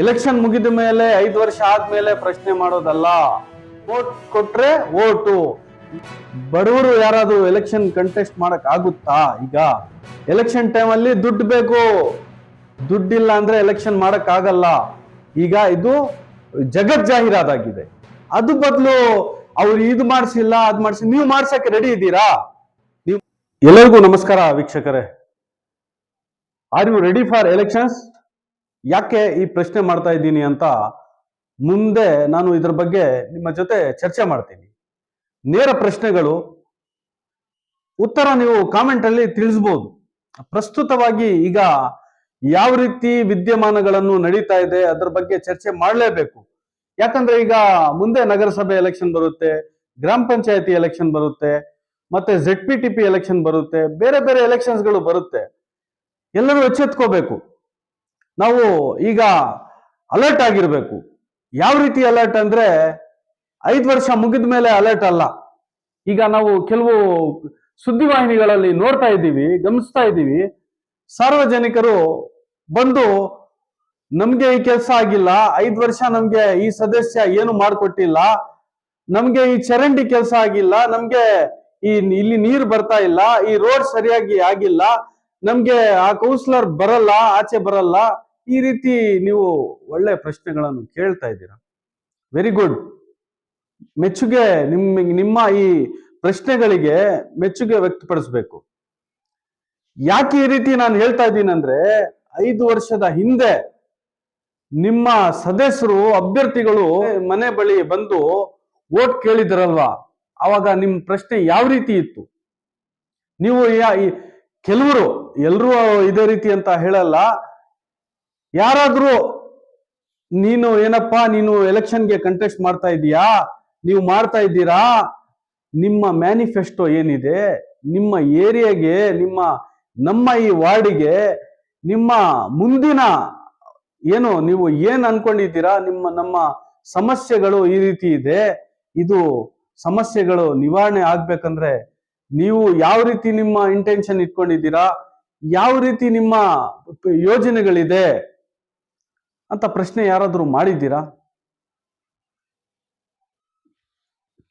Election ಮುಗಿದ ಮೇಲೆ ಐದು ವರ್ಷ ಆದ್ಮೇಲೆ ಪ್ರಶ್ನೆ ಮಾಡೋದಲ್ಲ. ವೋಟ್ ಕೊಟ್ರೆ ವೋಟು ಬಡವರು ಯಾರಾದ್ರೂ ಎಲೆಕ್ಷನ್ ಕಂಟೆಸ್ಟ್ ಮಾಡಕ್ ಆಗುತ್ತಾ ಈಗ? ಎಲೆಕ್ಷನ್ ಟೈಮಲ್ಲಿ ದುಡ್ಡು ಬೇಕು. ದುಡ್ಡಿಲ್ಲ ಅಂದ್ರೆ ಎಲೆಕ್ಷನ್ ಮಾಡಕ್ ಆಗಲ್ಲ. ಈಗ ಇದು ಜಗತ್ ಜಾಹೀರಾದಾಗಿದೆ. ಅದು ಬದಲು ಅವ್ರು ಇದು ಮಾಡಿಸಿಲ್ಲ, ಅದು ಮಾಡಿಸಿ, ನೀವು ಮಾಡ್ಸಕ್ಕೆ ರೆಡಿ ಇದ್ದೀರಾ? ನೀವು ಎಲ್ಲರಿಗೂ ನಮಸ್ಕಾರ ವೀಕ್ಷಕರೇ. Are you ready for elections ಯಾಕೆ ಈ ಪ್ರಶ್ನೆ ಮಾಡ್ತಾ ಇದ್ದೀನಿ ಅಂತ ಮುಂದೆ ನಾನು ಇದ್ರ ಬಗ್ಗೆ ನಿಮ್ಮ ಜೊತೆ ಚರ್ಚೆ ಮಾಡ್ತೀನಿ. ನೇರ ಪ್ರಶ್ನೆಗಳು, ಉತ್ತರ ನೀವು ಕಾಮೆಂಟ್ ಅಲ್ಲಿ ತಿಳಿಸ್ಬೋದು. ಪ್ರಸ್ತುತವಾಗಿ ಈಗ ಯಾವ ರೀತಿ ವಿದ್ಯಮಾನಗಳನ್ನು ನಡೀತಾ ಇದೆ ಅದ್ರ ಬಗ್ಗೆ ಚರ್ಚೆ ಮಾಡಲೇಬೇಕು. ಯಾಕಂದ್ರೆ ಈಗ ಮುಂದೆ ನಗರಸಭೆ ಎಲೆಕ್ಷನ್ ಬರುತ್ತೆ, ಗ್ರಾಮ ಪಂಚಾಯತಿ ಎಲೆಕ್ಷನ್ ಬರುತ್ತೆ, ಮತ್ತೆ Z P T P election ಬರುತ್ತೆ, ಬೇರೆ ಬೇರೆ ಎಲೆಕ್ಷನ್ಸ್ಗಳು ಬರುತ್ತೆ. ಎಲ್ಲರೂ ಎಚ್ಚೆತ್ಕೋಬೇಕು. ನಾವು ಈಗ ಅಲರ್ಟ್ ಆಗಿರಬೇಕು. ಯಾವ ರೀತಿ ಅಲರ್ಟ್ ಅಂದ್ರೆ ಐದು ವರ್ಷ ಮುಗಿದ ಮೇಲೆ ಅಲರ್ಟ್ ಅಲ್ಲ. ಈಗ ನಾವು ಕೆಲವು ಸುದ್ದಿವಾಹಿನಿಗಳಲ್ಲಿ ನೋಡ್ತಾ ಇದ್ದೀವಿ, ಗಮನಿಸ್ತಾ ಇದ್ದೀವಿ. ಸಾರ್ವಜನಿಕರು ಬಂದು ನಮ್ಗೆ ಈ ಕೆಲಸ ಆಗಿಲ್ಲ, ಐದು ವರ್ಷ ನಮ್ಗೆ ಈ ಸದಸ್ಯ ಏನು ಮಾಡಿಕೊಟ್ಟಿಲ್ಲ, ನಮ್ಗೆ ಈ ಚರಂಡಿ ಕೆಲಸ ಆಗಿಲ್ಲ, ನಮ್ಗೆ ಈ ಇಲ್ಲಿ ನೀರು ಬರ್ತಾ ಇಲ್ಲ, ಈ ರೋಡ್ ಸರಿಯಾಗಿ ಆಗಿಲ್ಲ, ನಮ್ಗೆ ಆ ಕೌನ್ಸಿಲರ್ ಬರಲ್ಲ, ಆಚೆ ಬರಲ್ಲ. ಈ ರೀತಿ ನೀವು ಒಳ್ಳೆ ಪ್ರಶ್ನೆಗಳನ್ನು ಕೇಳ್ತಾ ಇದ್ದೀರಾ? ವೆರಿ ಗುಡ್ ಮೆಚ್ಚುಗೆ ನಿಮ್ಮ ನಿಮ್ಮ ಈ ಪ್ರಶ್ನೆಗಳಿಗೆ ಮೆಚ್ಚುಗೆ ವ್ಯಕ್ತಪಡಿಸ್ಬೇಕು. ಯಾಕೆ ಈ ರೀತಿ ನಾನು ಹೇಳ್ತಾ ಇದ್ದೀನಿ ಅಂದ್ರೆ, ಐದು ವರ್ಷದ ಹಿಂದೆ ನಿಮ್ಮ ಸದಸ್ಯರು, ಅಭ್ಯರ್ಥಿಗಳು ಮನೆ ಬಳಿ ಬಂದು ವೋಟ್ ಕೇಳಿದ್ರಲ್ವಾ? ಅವಾಗ ನಿಮ್ಮ ಪ್ರಶ್ನೆ ಯಾವ ರೀತಿ ಇತ್ತು? ನೀವು ಕೆಲವರು ಎಲ್ಲರೂ ಇದೇ ರೀತಿ ಅಂತ ಹೇಳಲ್ಲ ಯಾರಾದ್ರೂ ನೀನು ಏನಪ್ಪಾ, ನೀನು ಎಲೆಕ್ಷನ್ಗೆ ಕಂಟೆಸ್ಟ್ ಮಾಡ್ತಾ ಇದೀಯಾ? ನೀವು ಮಾಡ್ತಾ ಇದ್ದೀರಾ? ನಿಮ್ಮ ಮ್ಯಾನಿಫೆಸ್ಟೋ ಏನಿದೆ? ನಿಮ್ಮ ಏರಿಯಾಗೆ, ನಿಮ್ಮ, ನಮ್ಮ ಈ ವಾರ್ಡಿಗೆ, ನಿಮ್ಮ ಮುಂದಿನ ಏನು, ನೀವು ಏನ್ ಅನ್ಕೊಂಡಿದ್ದೀರಾ? ನಿಮ್ಮ, ನಮ್ಮ ಸಮಸ್ಯೆಗಳು ಈ ರೀತಿ ಇದೆ. ಇದು ಸಮಸ್ಯೆಗಳು ನಿವಾರಣೆ ಆಗ್ಬೇಕಂದ್ರೆ ನೀವು ಯಾವ ರೀತಿ ನಿಮ್ಮ ಇಂಟೆನ್ಷನ್ ಇಟ್ಕೊಂಡಿದ್ದೀರಾ? ಯಾವ ರೀತಿ ನಿಮ್ಮ ಯೋಜನೆಗಳಿದೆ? ಅಂತ ಪ್ರಶ್ನೆ ಯಾರಾದರೂ ಮಾಡಿದ್ದೀರಾ?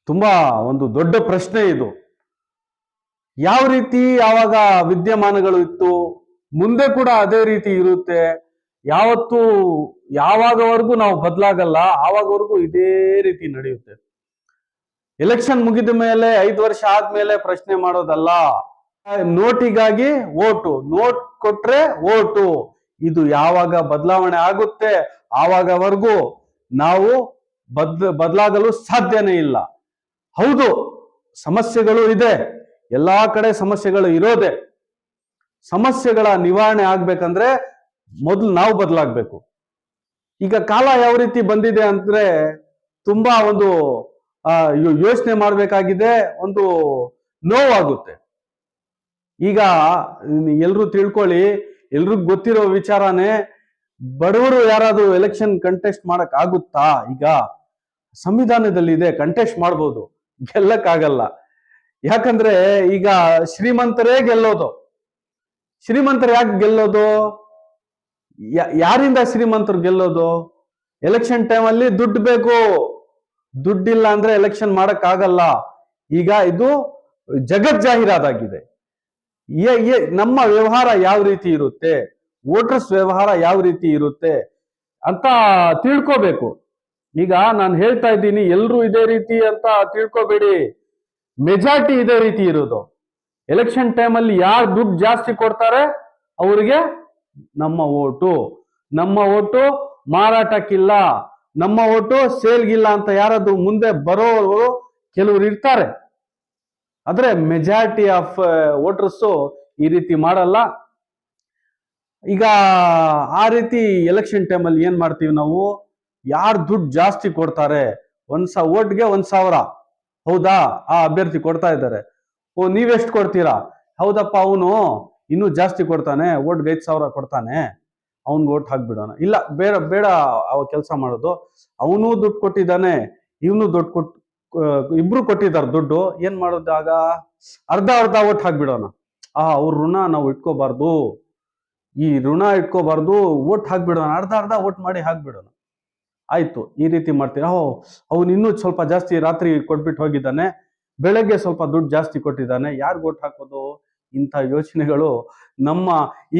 ತುಂಬಾ ಒಂದು ದೊಡ್ಡ ಪ್ರಶ್ನೆ ಇದು. ಯಾವ ರೀತಿ ಯಾವಾಗ ವಿದ್ಯಮಾನಗಳು ಇತ್ತು? ಮುಂದೆ ಕೂಡ ಅದೇ ರೀತಿ ಇರುತ್ತೆ. ಯಾವತ್ತು ಯಾವಾಗವರೆಗೂ ನಾವು ಬದಲಾಗಲ್ಲ, ಆವಾಗವರೆಗೂ ಇದೇ ರೀತಿ ನಡೆಯುತ್ತೆ. ಎಲೆಕ್ಷನ್ ಮುಗಿದ ಮೇಲೆ, ಐದು ವರ್ಷ ಆದ್ಮೇಲೆ ಪ್ರಶ್ನೆ ಮಾಡೋದಲ್ಲ. ನೋಟಿಗಾಗಿ ಓಟು, ನೋಟ್ ಕೊಟ್ರೆ ಓಟು. ಇದು ಯಾವಾಗ ಬದಲಾವಣೆ ಆಗುತ್ತೆ? ಆವಾಗವರೆಗೂ ನಾವು ಬದ್, ಬದಲಾಗಲು ಸಾಧ್ಯನೇ ಇಲ್ಲ. ಹೌದು, ಸಮಸ್ಯೆಗಳು ಇದೆ. ಎಲ್ಲಾ ಕಡೆ ಸಮಸ್ಯೆಗಳು ಇರೋದೆ. ಸಮಸ್ಯೆಗಳ ನಿವಾರಣೆ ಆಗ್ಬೇಕಂದ್ರೆ ಮೊದಲು ನಾವು ಬದಲಾಗ್ಬೇಕು. ಈಗ ಕಾಲ ಯಾವ ರೀತಿ ಬಂದಿದೆ ಅಂದ್ರೆ ತುಂಬಾ ಒಂದು ಯೋಚನೆ ಮಾಡ್ಬೇಕಾಗಿದೆ, ಒಂದು ನೋವಾಗುತ್ತೆ. ಈಗ ಎಲ್ರು ತಿಳ್ಕೊಳ್ಳಿ ಎಲ್ರಿಗೂ ಗೊತ್ತಿರೋ ವಿಚಾರನೇ ಬಡವರು ಯಾರಾದ್ರೂ ಎಲೆಕ್ಷನ್ ಕಂಟೆಸ್ಟ್ ಮಾಡಕ್ ಆಗುತ್ತಾ? ಈಗ ಸಂವಿಧಾನದಲ್ಲಿ ಇದೆ ಕಂಟೆಸ್ಟ್ ಮಾಡ್ಬೋದು. ಗೆಲ್ಲಕ್ಕಾಗಲ್ಲ. ಯಾಕಂದ್ರೆ ಈಗ ಶ್ರೀಮಂತರೇ ಗೆಲ್ಲೋದು. ಶ್ರೀಮಂತರು ಯಾಕೆ ಗೆಲ್ಲೋದು? ಯಾರಿಂದ ಶ್ರೀಮಂತರು ಗೆಲ್ಲೋದು? ಎಲೆಕ್ಷನ್ ಟೈಮಲ್ಲಿ ದುಡ್ಡು ಬೇಕು. ದುಡ್ಡಿಲ್ಲ ಅಂದ್ರೆ ಎಲೆಕ್ಷನ್ ಮಾಡಕ್ ಆಗಲ್ಲ ಈಗ ಇದು ಜಗತ್ ಜಾಹೀರಾದಾಗಿದೆ ನಮ್ಮ ವ್ಯವಹಾರ ಯಾವ ರೀತಿ ಇರುತ್ತೆ? ವೋಟರ್ಸ್ ವ್ಯವಹಾರ ಯಾವ ರೀತಿ ಇರುತ್ತೆ? ಅಂತ ತಿಳ್ಕೋಬೇಕು. ಈಗ ನಾನು ಹೇಳ್ತಾ ಇದ್ದೀನಿ ಎಲ್ಲರೂ ಇದೇ ರೀತಿ ಅಂತ ತಿಳ್ಕೊಬೇಡಿ. ಮೆಜಾರಿಟಿ ಇದೇ ರೀತಿ ಇರೋದು. ಎಲೆಕ್ಷನ್ ಟೈಮಲ್ಲಿ ಯಾರು ದುಡ್ಡು ಜಾಸ್ತಿ ಕೊಡ್ತಾರೆ? ಅವರಿಗೆ ನಮ್ಮ ಓಟು ನಮ್ಮ ಓಟು ಮಾರಾಟಕ್ಕಿಲ್ಲ. ನಮ್ಮ ಓಟು ಸೇಲ್ಗಿಲ್ಲ ಅಂತ ಯಾರಾದ್ರೂ ಮುಂದೆ ಬರೋರು ಕೆಲವರು ಇರ್ತಾರೆ. ಆದ್ರೆ ಮೆಜಾರಿಟಿ ಆಫ್ ವೋಟರ್ಸು ಈ ರೀತಿ ಮಾಡಲ್ಲ. ಈಗ ಆ ರೀತಿ ಎಲೆಕ್ಷನ್ ಟೈಮಲ್ಲಿ ಏನು ಮಾಡ್ತೀವಿ ನಾವು? ಯಾರು ದುಡ್ಡು ಜಾಸ್ತಿ ಕೊಡ್ತಾರೆ? ಒಂದು ಸಾ ಓಟ್ಗೆ ಒಂದು ಸಾವಿರ. ಹೌದಾ? ಆ ಅಭ್ಯರ್ಥಿ ಕೊಡ್ತಾ ಇದ್ದಾರೆ. ಓ, ನೀವೆಷ್ಟು ಕೊಡ್ತೀರಾ? ಹೌದಪ್ಪ, ಅವನು ಇನ್ನೂ ಜಾಸ್ತಿ ಕೊಡ್ತಾನೆ. ಓಟ್ಗೆ ಐದು ಸಾವಿರ ಕೊಡ್ತಾನೆ. ಅವನ್ಗೆ ಓಟ್ ಹಾಕ್ಬಿಡೋಣ. ಇಲ್ಲ, ಬೇಡ ಬೇಡ, ಅವ ಕೆಲಸ ಮಾಡೋದು. ಅವನು ದುಡ್ಡು ಕೊಟ್ಟಿದ್ದಾನೆ. ಇವನು ದುಡ್ಡು ಕೊಟ್ಟು ಇಬ್ರು ಕೊಟ್ಟಿದ್ದಾರೆ ದುಡ್ಡು. ಏನ್ ಮಾಡೋದಾಗ ಅರ್ಧ ಅರ್ಧ ಒಟ್ಟು ಹಾಕ್ಬಿಡೋಣ. ಆ ಅವ್ರ ಋಣ ನಾವು ಇಟ್ಕೋಬಾರ್ದು. ಈ ಋಣ ಇಟ್ಕೋಬಾರ್ದು ಓಟ್ ಹಾಕ್ಬಿಡೋಣ. ಅರ್ಧ ಅರ್ಧ ಓಟ್ ಮಾಡಿ ಹಾಕ್ಬಿಡೋಣ. ಆಯ್ತು, ಈ ರೀತಿ ಮಾಡ್ತೀರಾ? ಓ ಅವ್ನು ಇನ್ನೂ ಸ್ವಲ್ಪ ಜಾಸ್ತಿ ರಾತ್ರಿ ಕೊಟ್ಬಿಟ್ಟು ಹೋಗಿದ್ದಾನೆ. ಬೆಳಗ್ಗೆ ಸ್ವಲ್ಪ ದುಡ್ಡು ಜಾಸ್ತಿ ಕೊಟ್ಟಿದ್ದಾನೆ. ಯಾರು ಓಟ್ ಹಾಕೋದು? ಇಂಥ ಯೋಚನೆಗಳು ನಮ್ಮ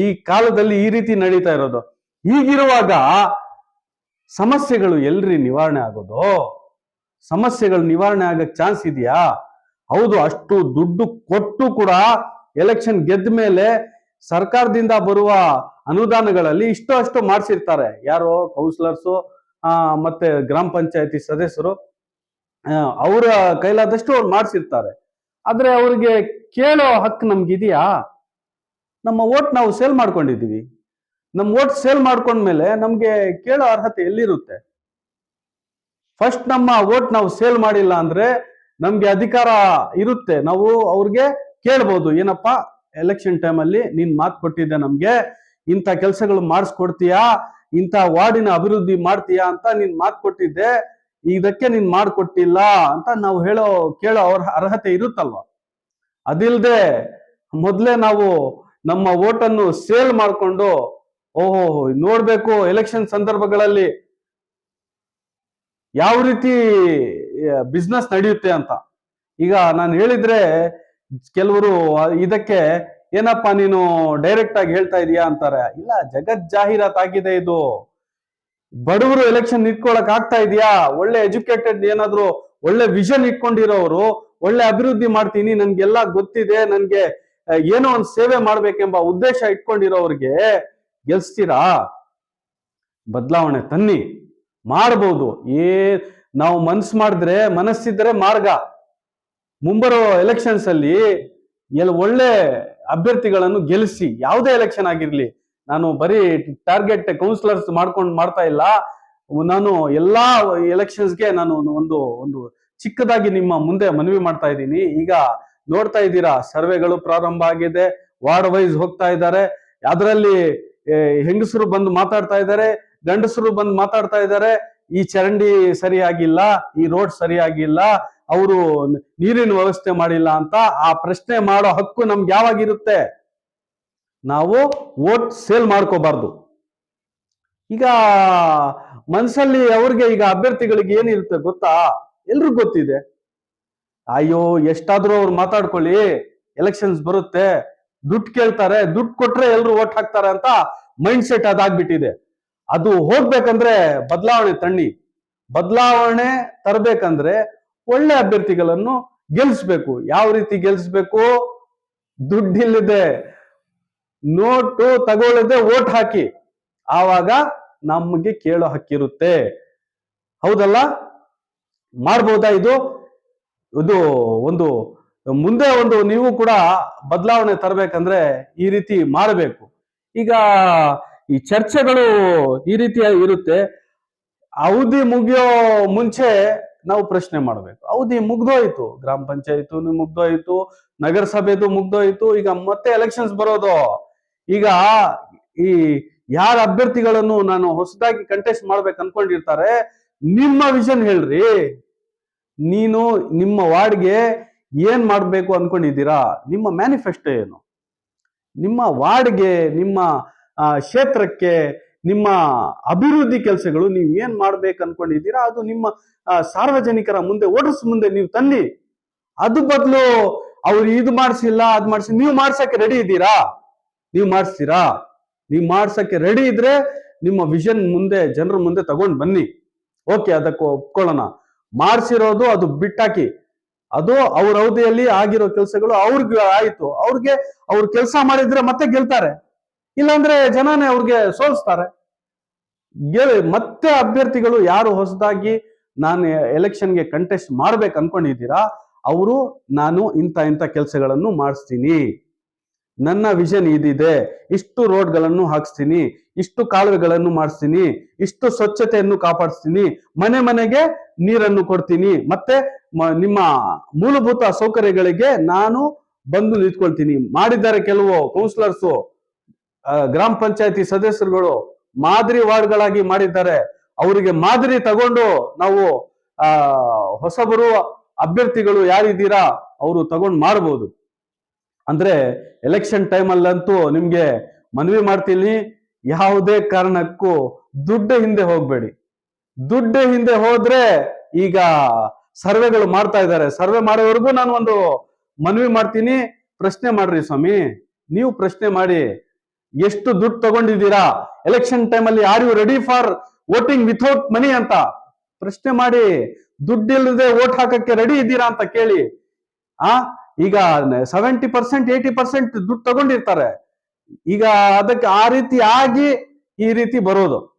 ಈ ಕಾಲದಲ್ಲಿ ಈ ರೀತಿ ನಡೀತಾ ಇರೋದು. ಹೀಗಿರುವಾಗ ಸಮಸ್ಯೆಗಳು ಎಲ್ರಿ ನಿವಾರಣೆ ಆಗೋದು. ಸಮಸ್ಯೆಗಳು ನಿವಾರಣೆ ಆಗಕ್ಕೆ ಚಾನ್ಸ್ ಇದೆಯಾ? ಹೌದು, ಅಷ್ಟು ದುಡ್ಡು ಕೊಟ್ಟು ಕೂಡ ಎಲೆಕ್ಷನ್ ಗೆದ್ದ ಮೇಲೆ ಸರ್ಕಾರದಿಂದ ಬರುವ ಅನುದಾನಗಳಲ್ಲಿ ಇಷ್ಟು ಅಷ್ಟು ಮಾಡಿಸಿರ್ತಾರೆ. ಯಾರು ಕೌನ್ಸಿಲರ್ಸು ಮತ್ತೆ ಗ್ರಾಮ ಪಂಚಾಯತಿ ಸದಸ್ಯರು ಅವರ ಕೈಲಾದಷ್ಟು ಅವ್ರು ಮಾಡಿಸಿರ್ತಾರೆ. ಆದ್ರೆ ಅವ್ರಿಗೆ ಕೇಳೋ ಹಕ್ಕು ನಮ್ಗಿದೆಯಾ ನಮ್ಮ ಓಟ್ ನಾವು ಸೇಲ್ ಮಾಡ್ಕೊಂಡಿದ್ದೀವಿ. ನಮ್ಮ ಓಟ್ ಸೇಲ್ ಮಾಡ್ಕೊಂಡ್ಮೇಲೆ ನಮಗೆ ಕೇಳೋ ಅರ್ಹತೆ ಎಲ್ಲಿರುತ್ತೆ? ಫಸ್ಟ್ ನಮ್ಮ ಓಟ್ ನಾವು ಸೇಲ್ ಮಾಡಿಲ್ಲ ಅಂದ್ರೆ ನಮ್ಗೆ ಅಧಿಕಾರ ಇರುತ್ತೆ. ನಾವು ಅವ್ರಿಗೆ ಕೇಳ್ಬೋದು, ಏನಪ್ಪಾ ಎಲೆಕ್ಷನ್ ಟೈಮಲ್ಲಿ ನೀನ್ ಮಾತು ಕೊಟ್ಟಿದ್ದೆ ನಮ್ಗೆ. ಇಂಥ ಕೆಲಸಗಳು ಮಾಡಿಸ್ಕೊಡ್ತೀಯಾ? ಇಂಥ ವಾರ್ಡಿನ ಅಭಿವೃದ್ಧಿ ಮಾಡ್ತೀಯಾ ಅಂತ ನೀನ್ ಮಾತು ಕೊಟ್ಟಿದ್ದೆ. ಇದಕ್ಕೆ ನೀನ್ ಮಾಡ್ಕೊಟ್ಟಿಲ್ಲ ಅಂತ ನಾವು ಹೇಳೋ, ಕೇಳೋ ಅವ್ರ ಅರ್ಹತೆ ಇರುತ್ತಲ್ವ? ಅದಿಲ್ಲದೆ ಮೊದ್ಲೇ ನಾವು ನಮ್ಮ ಓಟನ್ನು ಸೇಲ್ ಮಾಡ್ಕೊಂಡು ಓಹೋ ನೋಡ್ಬೇಕು ಎಲೆಕ್ಷನ್ ಸಂದರ್ಭಗಳಲ್ಲಿ ಯಾವ ರೀತಿ ಬಿಸ್ನೆಸ್ ನಡೆಯುತ್ತೆ ಅಂತ. ಈಗ ನಾನು ಹೇಳಿದ್ರೆ ಕೆಲವರು, ಇದಕ್ಕೆ ಏನಪ್ಪಾ ನೀನು ಡೈರೆಕ್ಟ್ ಆಗಿ ಹೇಳ್ತಾ ಇದೀಯಾ ಅಂತಾರೆ. ಇಲ್ಲ, ಜಗತ್ ಜಾಹೀರಾತ್ ಆಗಿದೆ ಇದು. ಬಡವರು ಎಲೆಕ್ಷನ್ ಇಟ್ಕೊಳಕ್ ಆಗ್ತಾ ಇದೆಯಾ? ಒಳ್ಳೆ ಎಜುಕೇಟೆಡ್ ಏನಾದ್ರು, ಒಳ್ಳೆ ವಿಷನ್ ಇಟ್ಕೊಂಡಿರೋರು ಒಳ್ಳೆ ಅಭಿವೃದ್ಧಿ ಮಾಡ್ತೀನಿ, ನನ್ಗೆಲ್ಲ ಗೊತ್ತಿದೆ, ನನ್ಗೆ ಏನೋ ಒಂದು ಸೇವೆ ಮಾಡ್ಬೇಕೆಂಬ ಉದ್ದೇಶ ಇಟ್ಕೊಂಡಿರೋರಿಗೆ ಗೆಲ್ಸ್ತೀರಾ? ಬದಲಾವಣೆ ತನ್ನಿ. ಮಾಡಬಹುದು ಏ, ನಾವು ಮನಸ್ಸು ಮಾಡಿದ್ರೆ ಮನಸ್ಸಿದ್ರೆ ಮಾರ್ಗ. ಮುಂಬರೋ ಎಲೆಕ್ಷನ್ಸ್ ಅಲ್ಲಿ ಎಲ್ ಒಳ್ಳೆ ಅಭ್ಯರ್ಥಿಗಳನ್ನು ಗೆಲ್ಲಿಸಿ ಯಾವುದೇ ಎಲೆಕ್ಷನ್ ಆಗಿರ್ಲಿ. ನಾನು ಬರೀ ಟಾರ್ಗೆಟ್ ಕೌನ್ಸಿಲರ್ಸ್ ಮಾಡ್ಕೊಂಡು ಮಾಡ್ತಾ ಇಲ್ಲ. ನಾನು ಎಲ್ಲಾ ಎಲೆಕ್ಷನ್ಸ್ಗೆ ನಾನು ಒಂದು ಒಂದು ಚಿಕ್ಕದಾಗಿ ನಿಮ್ಮ ಮುಂದೆ ಮನವಿ ಮಾಡ್ತಾ ಇದ್ದೀನಿ. ಈಗ ನೋಡ್ತಾ ಇದ್ದೀರಾ, ಸರ್ವೆಗಳು ಪ್ರಾರಂಭ ಆಗಿದೆ. ವಾರ್ಡ್ ವೈಸ್ ಹೋಗ್ತಾ ಇದ್ದಾರೆ. ಅದರಲ್ಲಿ ಹೆಂಗಸರು ಬಂದು ಮಾತಾಡ್ತಾ ಇದ್ದಾರೆ. ಗಂಡಸರು ಬಂದು ಮಾತಾಡ್ತಾ ಇದ್ದಾರೆ ಈ ಚರಂಡಿ ಸರಿಯಾಗಿಲ್ಲ, ಈ ರೋಡ್ ಸರಿಯಾಗಿಲ್ಲ, ಅವರು ನೀರಿನ ವ್ಯವಸ್ಥೆ ಮಾಡಿಲ್ಲ ಅಂತ ಆ ಪ್ರಶ್ನೆ ಮಾಡೋ ಹಕ್ಕು ನಮ್ಗೆ ಯಾವಾಗಿರುತ್ತೆ? ನಾವು ವೋಟ್ ಸೇಲ್ ಮಾಡ್ಕೋಬಾರ್ದು. ಈಗ ಮನಸ್ಸಲ್ಲಿ ಅವ್ರಿಗೆ ಈಗ ಅಭ್ಯರ್ಥಿಗಳಿಗೆ ಏನಿರುತ್ತೆ ಗೊತ್ತಾ? ಎಲ್ರಿಗೂ ಗೊತ್ತಿದೆ. ಅಯ್ಯೋ, ಎಷ್ಟಾದ್ರೂ ಅವ್ರು ಮಾತಾಡ್ಕೊಳ್ಳಿ, ಎಲೆಕ್ಷನ್ಸ್ ಬರುತ್ತೆ, ದುಡ್ಡು ಕೇಳ್ತಾರೆ, ದುಡ್ಡು ಕೊಟ್ರೆ ಎಲ್ರು ಓಟ್ ಹಾಕ್ತಾರೆ ಅಂತ ಮೈಂಡ್ ಸೆಟ್ ಅದಾಗ್ಬಿಟ್ಟಿದೆ. ಅದು ಹೋಗ್ಬೇಕಂದ್ರೆ ಬದಲಾವಣೆ ತಣ್ಣಿ. ಬದಲಾವಣೆ ತರಬೇಕಂದ್ರೆ ಒಳ್ಳೆ ಅಭ್ಯರ್ಥಿಗಳನ್ನು ಗೆಲ್ಸ್ಬೇಕು. ಯಾವ ರೀತಿ ಗೆಲ್ಸ್ಬೇಕು? ದುಡ್ಡಿಲ್ಲದೆ. ನೋಟು ತಗೊಳ್ಳದೆ ಓಟ್ ಹಾಕಿ. ಆವಾಗ ನಮಗೆ ಕೇಳೋ ಹಕ್ಕಿರುತ್ತೆ ಹೌದಲ್ಲ? ಮಾಡ್ಬೋದಾ ಇದು? ಇದು ಒಂದು ಮುಂದೆ ಒಂದು ನೀವು ಕೂಡ ಬದಲಾವಣೆ ತರಬೇಕಂದ್ರೆ ಈ ರೀತಿ ಮಾಡಬೇಕು. ಈಗ ಈ ಚರ್ಚೆಗಳು ಈ ರೀತಿಯಾಗಿ ಇರುತ್ತೆ. ಅವಧಿ ಮುಗಿಯೋ ಮುಂಚೆ ನಾವು ಪ್ರಶ್ನೆ ಮಾಡಬೇಕು. ಅವಧಿ ಮುಗ್ದೋಯ್ತು. ಗ್ರಾಮ ಪಂಚಾಯತ್ ಮುಗ್ದೋಯ್ತು. ನಗರಸಭೆದು ಮುಗ್ದೋಯ್ತು. ಈಗ ಮತ್ತೆ ಎಲೆಕ್ಷನ್ಸ್ ಬರೋದು. ಈಗ ಈ ಯಾರ ಅಭ್ಯರ್ಥಿಗಳನ್ನು ನಾನು ಹೊಸದಾಗಿ ಕಂಟೆಸ್ಟ್ ಮಾಡ್ಬೇಕು ಅನ್ಕೊಂಡಿರ್ತಾರೆ, ನಿಮ್ಮ ವಿಷನ್ ಹೇಳ್ರಿ. ನೀನು ನಿಮ್ಮ ವಾರ್ಡ್ಗೆ ಏನ್ ಮಾಡ್ಬೇಕು ಅನ್ಕೊಂಡಿದ್ದೀರಾ? ನಿಮ್ಮ ಮ್ಯಾನಿಫೆಸ್ಟೋ ಏನು? ನಿಮ್ಮ ವಾರ್ಡ್ಗೆ ನಿಮ್ಮ ಕ್ಷೇತ್ರಕ್ಕೆ ನಿಮ್ಮ ಅಭಿವೃದ್ಧಿ ಕೆಲಸಗಳು ನೀವು ಏನ್ ಮಾಡ್ಬೇಕು ಅನ್ಕೊಂಡಿದ್ದೀರಾ? ಅದು ನಿಮ್ಮ ಸಾರ್ವಜನಿಕರ ಮುಂದೆ ಓಡರ್ಸ್ ಮುಂದೆ ನೀವು ತನ್ನಿ. ಅದು ಬದಲು ಅವ್ರು ಇದು ಮಾಡಿಸಿಲ್ಲ, ಅದ್ ಮಾಡಿಸಿ, ನೀವು ಮಾಡ್ಸಕ್ಕೆ ರೆಡಿ ಇದ್ದೀರಾ? ನೀವು ಮಾಡಿಸ್ತೀರಾ? ನೀವು ಮಾಡ್ಸಕ್ಕೆ ರೆಡಿ ಇದ್ರೆ ನಿಮ್ಮ ವಿಷನ್ ಮುಂದೆ, ಜನರ ಮುಂದೆ ತಗೊಂಡ್ ಬನ್ನಿ. ಓಕೆ ಅದಕ್ಕೆ ಒಪ್ಕೊಳ್ಳೋಣ. ಮಾಡಿಸಿರೋದು ಅದು ಬಿಟ್ಟಾಕಿ. ಅದು ಅವ್ರ ಅವಧಿಯಲ್ಲಿ ಆಗಿರೋ ಕೆಲಸಗಳು ಅವ್ರಿಗೆ ಆಯ್ತು. ಅವ್ರಿಗೆ ಅವ್ರ ಕೆಲಸ ಮಾಡಿದ್ರೆ ಮತ್ತೆ ಗೆಲ್ತಾರೆ. ಇಲ್ಲಾಂದ್ರೆ ಜನನೇ ಅವ್ರಿಗೆ ಸೋಲಿಸ್ತಾರೆ. ಮತ್ತೆ ಅಭ್ಯರ್ಥಿಗಳು ಯಾರು ಹೊಸದಾಗಿ ನಾನು ಎಲೆಕ್ಷನ್ಗೆ ಕಂಟೆಸ್ಟ್ ಮಾಡ್ಬೇಕು ಅನ್ಕೊಂಡಿದ್ದೀರಾ, ಅವರು ನಾನು ಇಂಥ ಇಂಥ ಕೆಲಸಗಳನ್ನು ಮಾಡಿಸ್ತೀನಿ. ನನ್ನ ವಿಷನ್ ಇದಿದೆ. ಇಷ್ಟು ರೋಡ್ಗಳನ್ನು ಹಾಕಿಸ್ತೀನಿ, ಇಷ್ಟು ಕಾಲುವೆಗಳನ್ನು ಮಾಡಿಸ್ತೀನಿ, ಇಷ್ಟು ಸ್ವಚ್ಛತೆಯನ್ನು ಕಾಪಾಡಿಸ್ತೀನಿ, ಮನೆ ಮನೆಗೆ ನೀರನ್ನು ಕೊಡ್ತೀನಿ, ಮತ್ತೆ ನಿಮ್ಮ ಮೂಲಭೂತ ಸೌಕರ್ಯಗಳಿಗೆ ನಾನು ಬಂದು ನಿಂತ್ಕೊಳ್ತೀನಿ. ಮಾಡಿದ್ದಾರೆ ಕೆಲವು ಕೌನ್ಸಿಲರ್ಸು ಗ್ರಾಮ ಪಂಚಾಯತಿ ಸದಸ್ಯರುಗಳು ಮಾದರಿ ವಾರ್ಡ್ಗಳಾಗಿ ಮಾಡಿದ್ದಾರೆ. ಅವರಿಗೆ ಮಾದರಿ ತಗೊಂಡು ನಾವು, ಆ ಹೊಸಬರು ಅಭ್ಯರ್ಥಿಗಳು ಯಾರಿದ್ದೀರಾ ಅವರು ತಗೊಂಡು ಮಾಡ್ಬೋದು. ಅಂದ್ರೆ ಎಲೆಕ್ಷನ್ ಟೈಮಲ್ಲಂತೂ ನಿಮ್ಗೆ ಮನವಿ ಮಾಡ್ತೀನಿ. ಯಾವುದೇ ಕಾರಣಕ್ಕೂ ದುಡ್ಡು ಹಿಂದೆ ಹೋಗ್ಬೇಡಿ. ದುಡ್ಡು ಹಿಂದೆ ಹೋದ್ರೆ ಈಗ ಸರ್ವೆಗಳು ಮಾಡ್ತಾ ಇದ್ದಾರೆ. ಸರ್ವೆ ಮಾಡೋವರೆಗೂ ನಾನು ಒಂದು ಮನವಿ ಮಾಡ್ತೀನಿ. ಪ್ರಶ್ನೆ ಮಾಡ್ರಿ ಸ್ವಾಮಿ. ನೀವು ಪ್ರಶ್ನೆ ಮಾಡಿ. ಎಷ್ಟು ದುಡ್ಡು ತಗೊಂಡಿದ್ದೀರಾ? ಎಲೆಕ್ಷನ್ ಟೈಮಲ್ಲಿ are you ready for voting without money ಅಂತ? ಪ್ರಶ್ನೆ ಮಾಡಿ ದುಡ್ಡಿಲ್ಲದೆ ವೋಟ್ ಹಾಕಕ್ಕೆ ರೆಡಿ ಇದ್ದೀರಾ ಅಂತ ಕೇಳಿ. ಆ? ಈಗ ಸೆವೆಂಟಿ ಪರ್ಸೆಂಟ್ ಏಯ್ಟಿ ಪರ್ಸೆಂಟ್ ದುಡ್ಡು ತಗೊಂಡಿರ್ತಾರೆ. ಈಗ ಅದಕ್ಕೆ ಆ ರೀತಿ ಆಗಿ ಈ ರೀತಿ ಬರೋದು.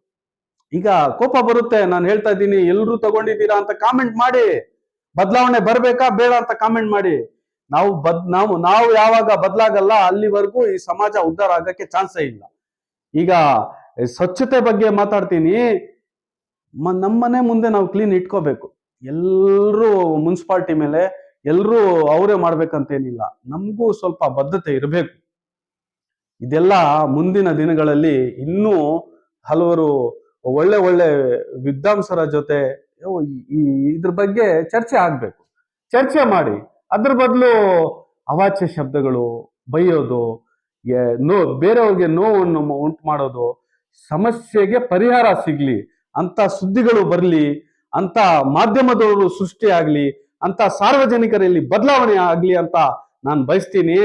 ಈಗ ಕೋಪ ಬರುತ್ತೆ, ನಾನು ಹೇಳ್ತಾ ಇದ್ದೀನಿ, ಎಲ್ರು ತಗೊಂಡಿದ್ದೀರಾ ಅಂತ ಕಾಮೆಂಟ್ ಮಾಡಿ. ಬದಲಾವಣೆ ಬರ್ಬೇಕಾ ಬೇಡ ಅಂತ ಕಾಮೆಂಟ್ ಮಾಡಿ. ನಾವು ಬದ್, ನಾವು ನಾವು ಯಾವಾಗ ಬದಲಾಗಲ್ಲ ಅಲ್ಲಿವರೆಗೂ ಈ ಸಮಾಜ ಉದ್ಧಾರ ಆಗಕ್ಕೆ ಚಾನ್ಸೇ ಇಲ್ಲ. ಈಗ ಸ್ವಚ್ಛತೆ ಬಗ್ಗೆ ಮಾತಾಡ್ತೀನಿ. ನಮ್ಮನೆ ಮುಂದೆ ನಾವು ಕ್ಲೀನ್ ಇಟ್ಕೋಬೇಕು. ಎಲ್ಲರೂ ಮುನ್ಸಿಪಾಲ್ಟಿ ಮೇಲೆ ಎಲ್ಲರೂ ಅವರೇ ಮಾಡ್ಬೇಕಂತೇನಿಲ್ಲ. ನಮಗೂ ಸ್ವಲ್ಪ ಬದ್ಧತೆ ಇರಬೇಕು. ಇದೆಲ್ಲ ಮುಂದಿನ ದಿನಗಳಲ್ಲಿ ಇನ್ನೂ ಹಲವರು ಒಳ್ಳೆ ಒಳ್ಳೆ ವಿದ್ವಾಂಸರ ಜೊತೆ ಇದ್ರ ಬಗ್ಗೆ ಚರ್ಚೆ ಆಗ್ಬೇಕು. ಚರ್ಚೆ ಮಾಡಿ. ಅದ್ರ ಬದಲು ಅವಾಚ್ಯ ಶಬ್ದಗಳು ಬೈಯೋದು ನೋ, ಬೇರೆಯವ್ರಿಗೆ ನೋವನ್ನು ಉಂಟು ಮಾಡೋದು, ಸಮಸ್ಯೆಗೆ ಪರಿಹಾರ ಸಿಗ್ಲಿ ಅಂತ ಸುದ್ದಿಗಳು ಬರಲಿ ಅಂತ ಮಾಧ್ಯಮದವರು ಸೃಷ್ಟಿಯಾಗಲಿ ಅಂತ ಸಾರ್ವಜನಿಕರಲ್ಲಿ ಬದಲಾವಣೆ ಆಗಲಿ ಅಂತ ನಾನು ಬಯಸ್ತೀನಿ.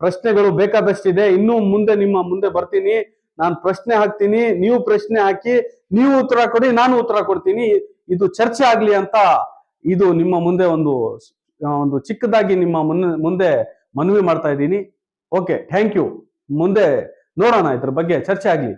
ಪ್ರಶ್ನೆಗಳು ಬೇಕಾದಷ್ಟಿದೆ. ಇನ್ನೂ ಮುಂದೆ ನಿಮ್ಮ ಮುಂದೆ ಬರ್ತೀನಿ. ನಾನು ಪ್ರಶ್ನೆ ಹಾಕ್ತೀನಿ. ನೀವು ಪ್ರಶ್ನೆ ಹಾಕಿ, ನೀವು ಉತ್ತರ ಕೊಡಿ, ನಾನು ಉತ್ತರ ಕೊಡ್ತೀನಿ. ಇದು ಚರ್ಚೆ ಆಗಲಿ ಅಂತ ಇದು ನಿಮ್ಮ ಮುಂದೆ ಒಂದು ಒಂದು ಚಿಕ್ಕದಾಗಿ ನಿಮ್ಮ ಮುಂದೆ ಮನವಿ ಮಾಡ್ತಾ ಇದ್ದೀನಿ. ಓಕೆ ಥ್ಯಾಂಕ್ ಯು ಮುಂದೆ ನೋಡೋಣ ಇದ್ರ ಬಗ್ಗೆ ಚರ್ಚೆ ಆಗ್ಲಿ.